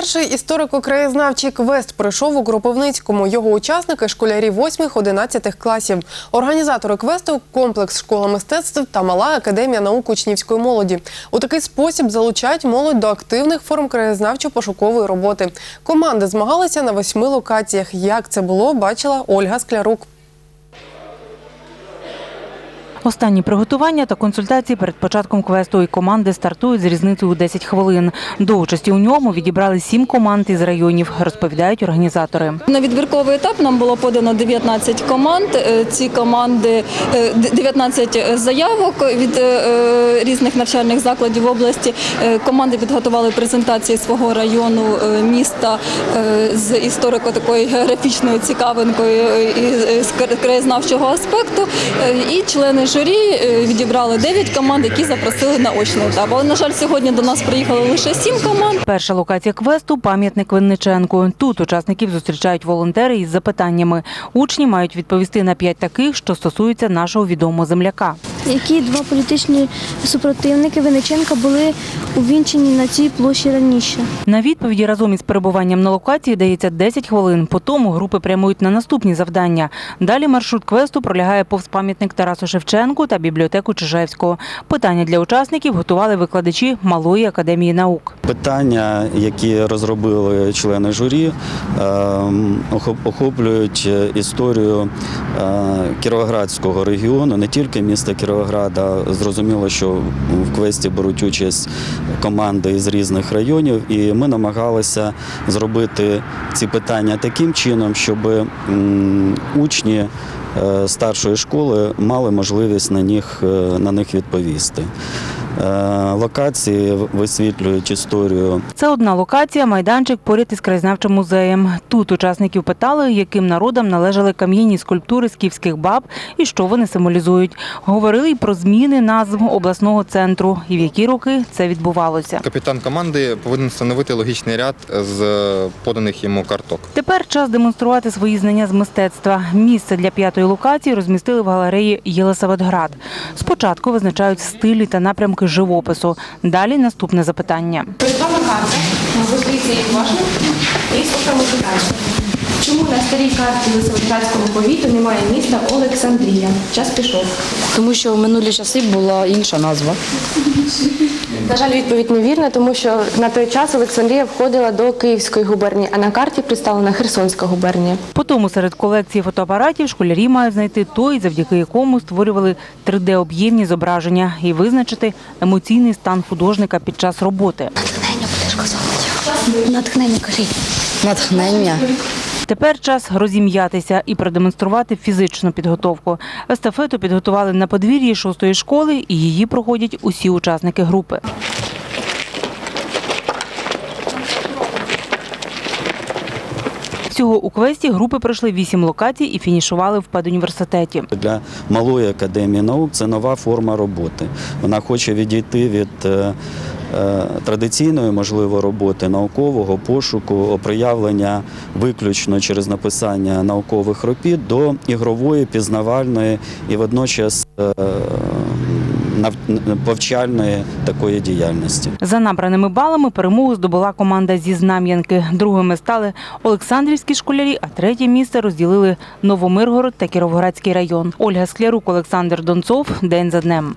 Перший історико-краєзнавчий квест пройшов у Кропивницькому. Його учасники школярі 8-11 класів. Організатори квесту комплекс школа мистецтв та мала академія наук учнівської молоді. У такий спосіб залучають молодь до активних форм краєзнавчо-пошукової роботи. Команди змагалися на восьми локаціях. Як це було, бачила Ольга Склярук. Останні приготування та консультації перед початком квесту і команди стартують з різницею у 10 хвилин. До участі у ньому відібрали сім команд із районів, розповідають організатори. На відбірковий етап нам було подано 19 команд. Е, Ці команди е, 19 заявок від е, е, різних навчальних закладів області. Е, Команди підготували презентації свого району е, міста е, з історико такою географічною цікавинкою е, і з краєзнавчого аспекту. Е, І члени журі е, відібрали 9 команд, які запросили на очний етап. Але, на жаль, сьогодні до нас приїхало лише 7 команд. Перша локація квесту пам'ятник Винниченку. Тут учасників зустрічають волонтери із запитаннями. Учні мають відповісти на п'ять таких, що стосуються нашого відомого земляка. Які два політичні супротивники Винниченка були увінчені на цій площі раніше. На відповіді разом із перебуванням на локації дається 10 хвилин. По тому групи прямують на наступні завдання. Далі маршрут квесту пролягає повз пам'ятник Тарасу Шевченку та бібліотеку Чижевського. Питання для учасників готували викладачі Малої академії наук. Питання, які розробили члени журі, ем, охоплюють е, історію е, Кіровоградського регіону, не тільки міста Кіровограда. Зрозуміло, що в квесті беруть участь команди з різних районів, і ми намагалися зробити ці питання таким чином, щоб учні е, старшої школи мали можливість на них, е, на них відповісти. Е, Локації висвітлюють історію Це одна локація, майданчик поряд із краєзнавчим музеєм. Тут учасників питали, яким народам належали кам'яні скульптури скіфських баб і що вони символізують. Говорили й про зміни назв обласного центру і в які роки це відбувалося. Капітан команди повинен встановити логічний ряд з поданих йому карток. Тепер час демонструвати свої знання з мистецтва. Місце для п'ятої локації розмістили в галереї Єлисаветград. Спочатку визначають стилі та напрямки живопису. Далі наступне запитання. Перед вами карта, розкрийте її уважно і слухаємо питання. Чому на старій карті Лисовичанського повіту немає міста Олександрія? Час пішов. Тому що в минулі часи була інша назва. На жаль, відповідь невірна, тому що на той час Олександрія входила до Київської губернії, а на карті представлена Херсонська губернія. По тому серед колекції фотоапаратів школярі мають знайти той, завдяки якому створювали 3D-об'ємні зображення і визначити емоційний стан художника під час роботи. Натхнення кажіть. Натхнення. Тепер час розім'ятися і продемонструвати фізичну підготовку. Естафету підготували на подвір'ї шостої школи, і її проходять усі учасники групи. Всього у квесті групи пройшли вісім локацій і фінішували в педуніверситеті. для малої академії наук. Це нова форма роботи. Вона хоче відійти від е, е, традиційної, можливо, роботи наукового пошуку, проявлення виключно через написання наукових робіт до ігрової, пізнавальної і водночас нав- повчальної такої діяльності. За набраними балами перемогу здобула команда зі Знам'янки. Другими стали Олександрівські школярі, а третє місце розділили Новомиргород та Кіровоградський район. Ольга Склярук, Олександр Донцов. День за днем.